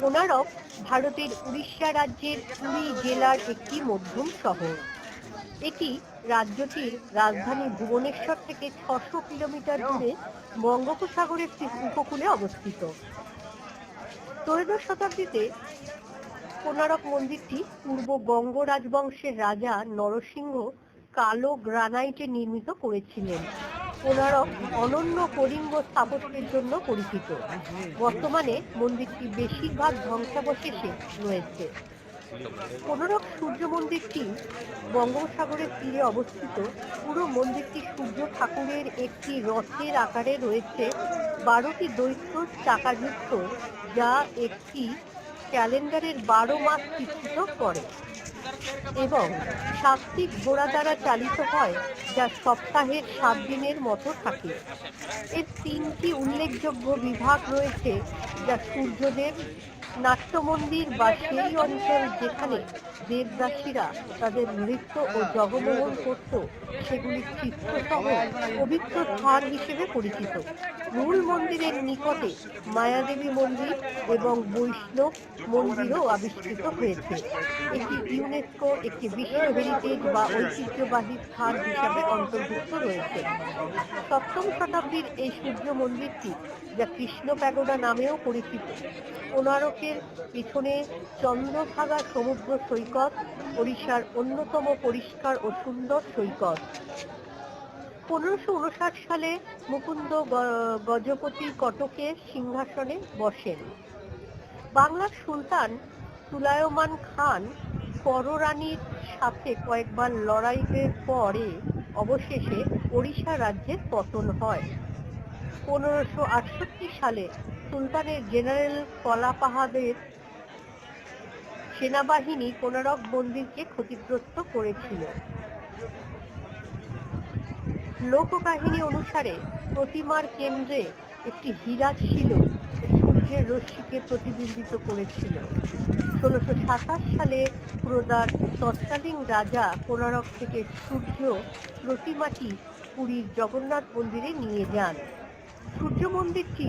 কোনারক ভারতের উড়িষ্যা রাজ্যের পুরী জেলার একটি মধ্যম শহর। এটি রাজ্যটির রাজধানী ভুবনেশ্বর থেকে ছশো কিলোমিটার দূরে বঙ্গোপসাগরের উপকূলে অবস্থিত। ত্রয়োদশ শতাব্দীতে কোনারক মন্দিরটি পূর্ব বঙ্গ রাজবংশের রাজা নরসিংহ কালো গ্রানাইটে নির্মিত করেছিলেন। কোনারক অনন্য কলিঙ্গ স্থাপত্যের জন্য পরিচিত। বর্তমানে মন্দিরটি বেশিরভাগ ধ্বংসাবশেষে রয়েছে। কোনারক সূর্য মন্দিরটি বঙ্গোপসাগরের তীরে অবস্থিত। পুরো মন্দিরটি সূর্য ঠাকুরের একটি রথের আকারে রয়েছে। বারোটি দৈত্য চাকাযুক্ত, যা একটি ক্যালেন্ডারের বারো মাস চিত্রিত করে এবং সাতটি ঘোড়া দ্বারা চালিত হয় যা সপ্তাহের সাত দিনের মতো থাকে। এর তিনটি উল্লেখযোগ্য বিভাগ রয়েছে, যা সূর্যদেব, নাট্যমন্দির বা সেই অঞ্চল যেখানে দেবদাসীরা তাদের নৃত্য ও জগমোহন করত, সেগুলি চিত্রসহ পবিত্র স্থান হিসেবে পরিচিত। মূল মন্দিরের নিকটে মায়াদেবী মন্দির এবং বৈষ্ণব মন্দিরও আবিষ্কৃত হয়েছে। এটি ইউনেস্কো একটি বিশ্ব হেরিটেজ বা ঐতিহ্যবাহী স্থান হিসাবে অন্তর্ভুক্ত রয়েছে। সপ্তম শতাব্দীর এই সূর্য মন্দিরটি যা কৃষ্ণ প্যাগোডা নামেও পরিচিত। কোনারকের পিছনে চন্দ্রভাগা সমুদ্র সৈকত, ওড়িশার অন্যতম পরিষ্কার ও সুন্দর সৈকত। পনেরোশো উনষাট সালে মুকুন্দ গজপতি কটকের সিংহাসনে বসেন। বাংলার সুলতান সুলায়মান খান পররানীর সাথে কয়েকবার লড়াইয়ের পরে অবশেষে ওড়িশা রাজ্যের পতন হয়। পনেরোশো সালে সুলতানের জেনারেল কলাপাহাদের সেনাবাহিনী কোনারক মন্দিরকে ক্ষতিগ্রস্ত করেছিল। লোককাহিনী অনুসারে প্রতিমার কেন্দ্রে একটি হীরা ছিল সূর্যের রশ্মিকে প্রতিবিম্বিত করেছিল। ষোলোশো সাতাশ সালে পুরোদার তৎকালীন রাজা কোনারক থেকে সূর্য প্রতিমাটি পুরীর জগন্নাথ মন্দিরে নিয়ে যান। সূর্য মন্দিরটি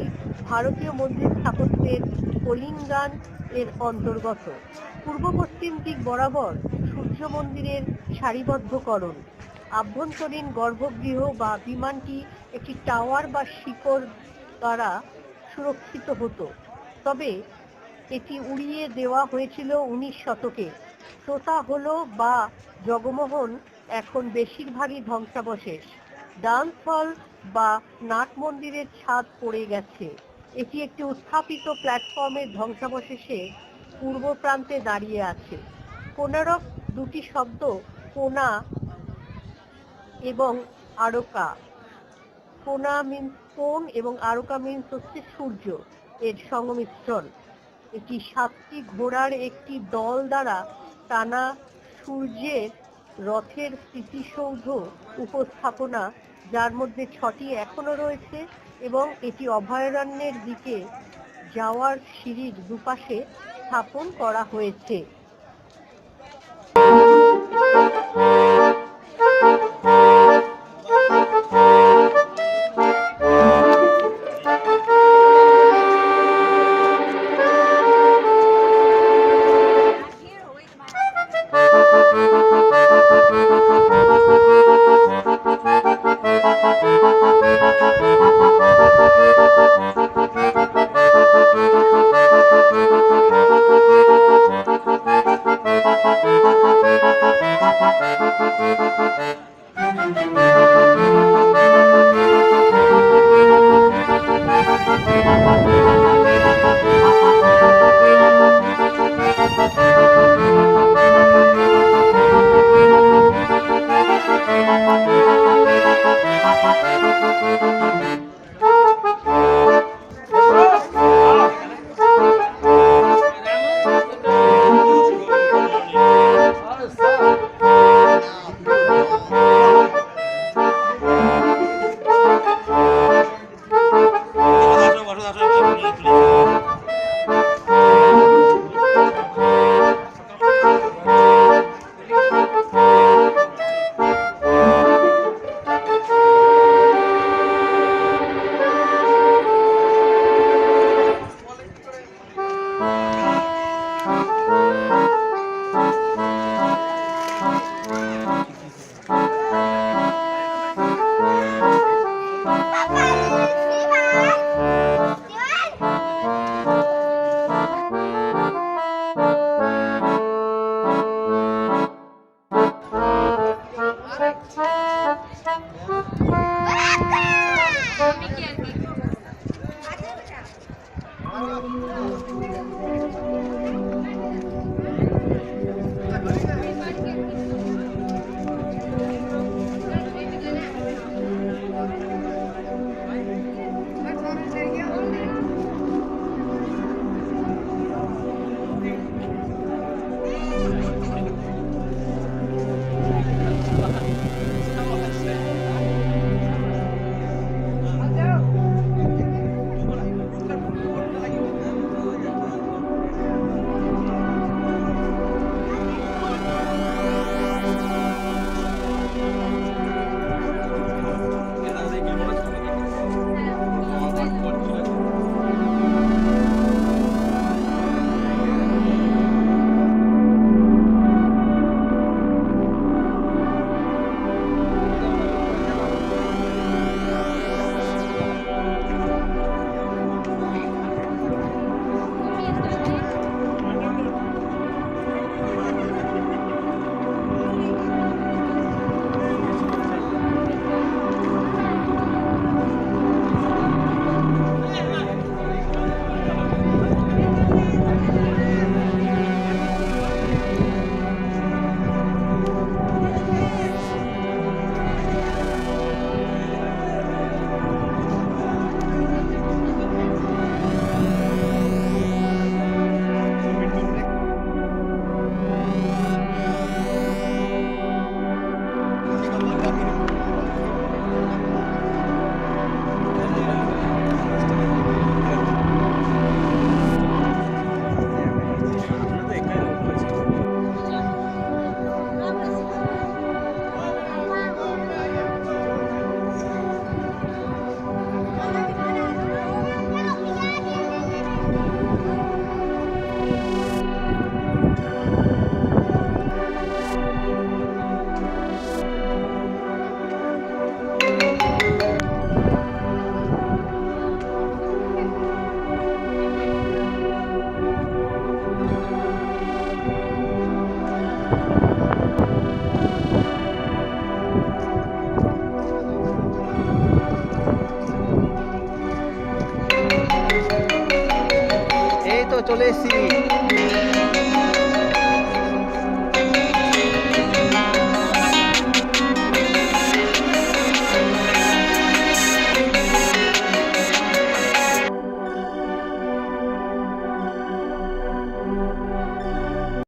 ভারতীয় মন্দির স্থাপত্যের কলিঙ্গান এর অন্তর্গত। পূর্ব পশ্চিম দিক বরাবর সূর্য মন্দিরের সারিবদ্ধকরণ। আভ্যন্তরীণ গর্ভগৃহ বা বিমানটি একটি টাওয়ার বা শিকড় দ্বারা সুরক্ষিত হতো। তবে এটি উড়িয়ে দেওয়া হয়েছিল উনিশ শতকে। শ্রোতা হলো বা জগমোহন এখন বেশিরভাগই ধ্বংসাবশেষ। ডান্স হল বা নাট মন্দিরের ছাদ পড়ে গেছে। এটি একটি উত্থাপিত প্ল্যাটফর্মের ধ্বংসাবশেষে পূর্ব প্রান্তে দাঁড়িয়ে আছে। কোনারক দুটি শব্দ কোনা এবং আরকা। কোনা মিন্স কোন এবং আরকা মিন্স হচ্ছে সূর্য, এর সংমিশ্রণ। এটি সাতটি ঘোড়ার একটি দল দ্বারা টানা সূর্যের রথের স্মৃতিসৌধ উপস্থাপনা, যার মধ্যে ছটি এখনও রয়েছে এবং এটি অভয়ারণ্যের দিকে যাওয়ার সিঁড়ির দুপাশে স্থাপন করা হয়েছে। Ja.